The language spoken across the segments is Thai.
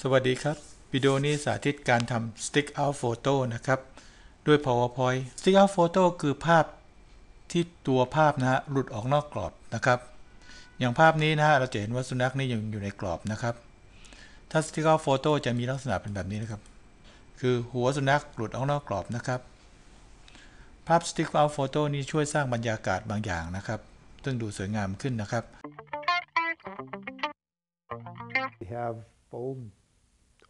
สวัสดีครับ วิดีโอนี้สาธิตการทำ Stick Out Photo นะครับ ด้วย PowerPoint Stick Out Photo คือภาพที่ตัวภาพนะฮะหลุดออกนอกกรอบนะครับ อย่างภาพนี้นะฮะเราจะเห็นว่าสุนัขนี่ยังอยู่ในกรอบนะครับ ถ้า Stick Out Photo จะมีลักษณะเป็นแบบนี้นะครับ คือหัวสุนัขหลุดออกนอกกรอบนะครับ ภาพ Stick Out Photo นี้ช่วยสร้างบรรยากาศบางอย่างนะครับ ซึ่งดูสวยงามขึ้นนะครับ We have old,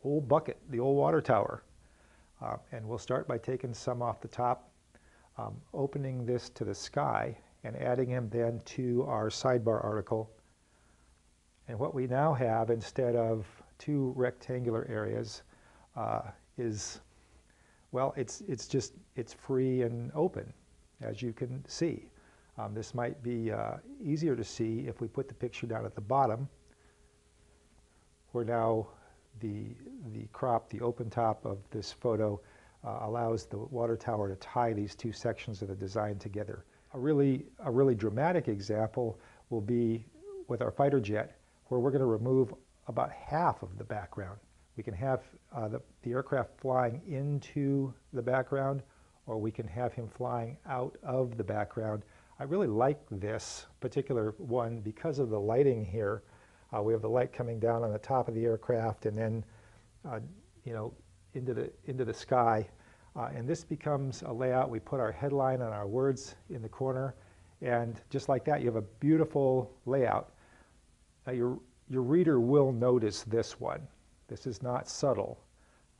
old bucket, the old water tower. Um, and we'll start by taking some off the top, um, opening this to the sky, and adding them then to our sidebar article. And what we now have, instead of two rectangular areas, uh, is, well, it's, it's just, it's free and open, as you can see. Um, this might be uh, easier to see if we put the picture down at the bottom where now the, the crop, the open top of this photo uh, allows the water tower to tie these two sections of the design together. A really, a really dramatic example will be with our fighter jet, where we're going to remove about half of the background. We can have uh, the, the aircraft flying into the background, or we can have him flying out of the background. I really like this particular one because of the lighting here. Uh, we have the light coming down on the top of the aircraft and then, you know, into the, into the sky. Uh, and this becomes a layout. We put our headline and our words in the corner. And just like that, you have a beautiful layout. Now, your, your reader will notice this one. This is not subtle.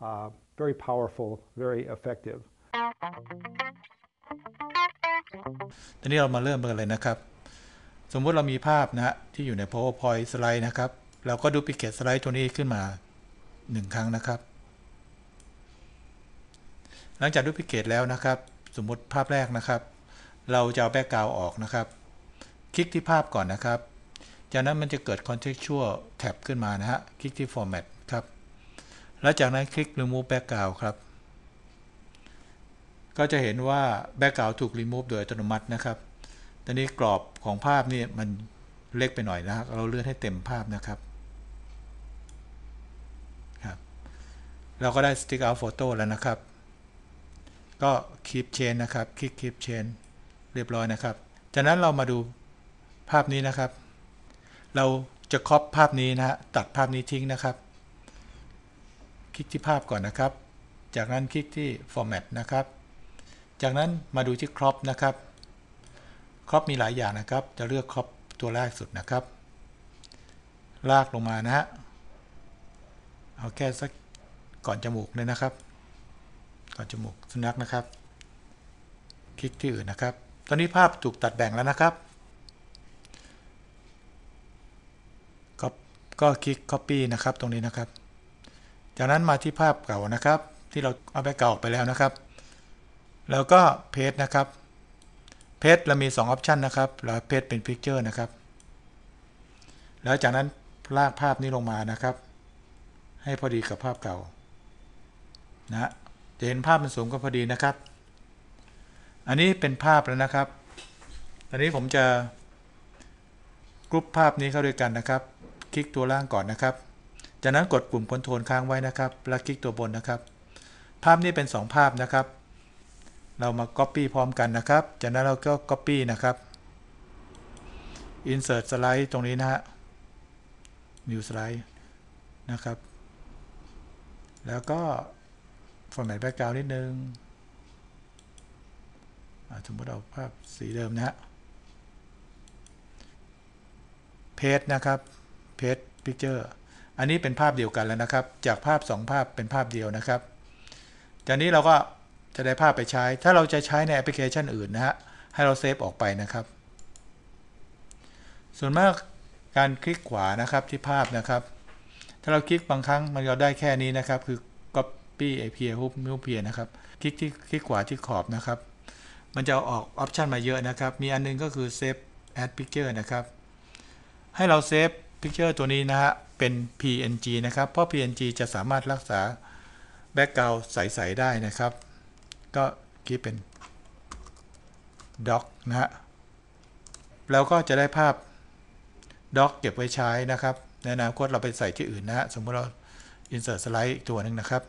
Uh, very powerful, very effective. ตอนนี้เรามาเริ่มกันเลยนะครับ สมมุติเรามีภาพนะฮะที่อยู่ใน PowerPoint สไลด์นะครับ เราก็ดูพิเกตสไลด์ตัวนี้ขึ้นมา 1 ครั้งนะครับ หลังจากดูพิเกตแล้วนะครับ สมมติภาพแรกนะครับ เราจะเอาแบ็กกราวออกนะครับ คลิกที่ภาพก่อนนะครับ จากนั้นมันจะเกิด contextual tab ขึ้นมานะฮะ คลิกที่ format ครับ แล้วจากนั้นคลิก remove background ครับ ก็จะเห็นว่า background ถูก remove โดยอัตโนมัตินะครับตอนนี้กรอบของภาพนี่มันเล็กไปหน่อยนะรเราเลื่อนให้เต็มภาพนะครับ เราก็ได้ stick out photo แล้วนะครับ ก็ keep change นะครับ คลิก keep change เรียบร้อยนะครับ จากนั้นเรามาดูภาพนี้นะครับ เราจะครอปภาพนี้นะฮะ ตัดภาพนี้ทิ้งนะครับ คลิกที่ภาพก่อนนะครับ จากนั้นคลิกที่ format นะครับ จากนั้นมาดูที่ crop นะครับครอปมีหลายอย่างนะครับ จะเลือกครอปตัวแรกสุดนะครับ ลากลงมานะฮะ เอาแค่สัก ก่อนจมูกเลยนะครับ ก่อนจมูกสุนัขนะครับ คลิกที่อื่นนะครับ ตอนนี้ภาพถูกตัดแบ่งแล้วนะครับ ก็ก็คลิก Copy นะครับตรงนี้นะครับ จากนั้นมาที่ภาพเก่านะครับ ที่เราเอาไปเก่าออกไปแล้วนะครับ แล้วก็เพจนะครับเพจเรามี2ออปชันนะครับแล้วเพจเป็น Picture นะครับ แล้วจากนั้นลากภาพนี้ลงมานะครับ ให้พอดีกับภาพเก่า นะจะเห็นภาพมันสูงก็พอดีนะครับ อันนี้เป็นภาพแล้วนะครับอันนี้ผมจะกรุ๊ปภาพนี้เข้าด้วยกันนะครับ คลิกตัวล่างก่อนนะครับ จากนั้นกดปุ่มคอนโทรลค้างไว้นะครับ แล้วคลิกตัวบนนะครับ ภาพนี้เป็น 2 ภาพนะครับ เรามา Copy พร้อมกันนะครับ จากนั้นเราก็ Copy นะครับ Insert Slide ตรงนี้นะฮะ New Slide นะครับ แล้วก็ Format Background นิดนึงสมมติเอาภาพสีเดิมนะฮะ Page นะครับ Page Picture อันนี้เป็นภาพเดียวกันแล้วนะครับ จากภาพ 2 ภาพเป็นภาพเดียวนะครับ จากนี้เราก็จะได้ภาพไปใช้ ถ้าเราจะใช้ในแอปพลิเคชันอื่นนะฮะ ให้เราเซฟออกไปนะครับ ส่วนมากการคลิกขวานะครับที่ภาพนะครับ ถ้าเราคลิกบางครั้งมันก็ได้แค่นี้นะครับ คือ copy appear รูปมิวเพียนะครับ คลิกที่คลิกขวาที่ขอบนะครับ มันจะออกออปชันมาเยอะนะครับ มีอันนึงก็คือ save add picture นะครับ ให้เราเซฟ picture ตัวนี้นะฮะ เป็น png นะครับ เพราะ png จะสามารถรักษา background ใส ๆ ได้นะครับ ก็คลิกเป็น doc นะฮะเราก็จะได้ภาพ doc เก็บไว้ใช้นะครับ ในอนาคตเราไปใส่ที่อื่นนะฮะ สมมติเรา insert slide อีกตัวหนึ่งนะครับ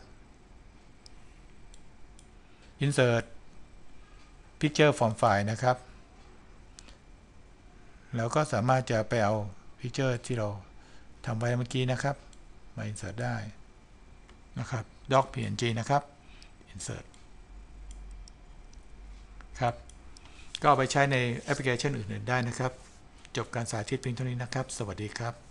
insert picture from file นะครับ แล้วก็สามารถจะไปเอา picture ที่เราทำไว้เมื่อกี้นะครับ มา insert ได้นะครับ doc png นะครับ insert ครับ ก็เอาไปใช้ในแอปพลิเคชันอื่นๆได้นะครับ จบการสาธิตเพียงเท่านี้นะครับ สวัสดีครับ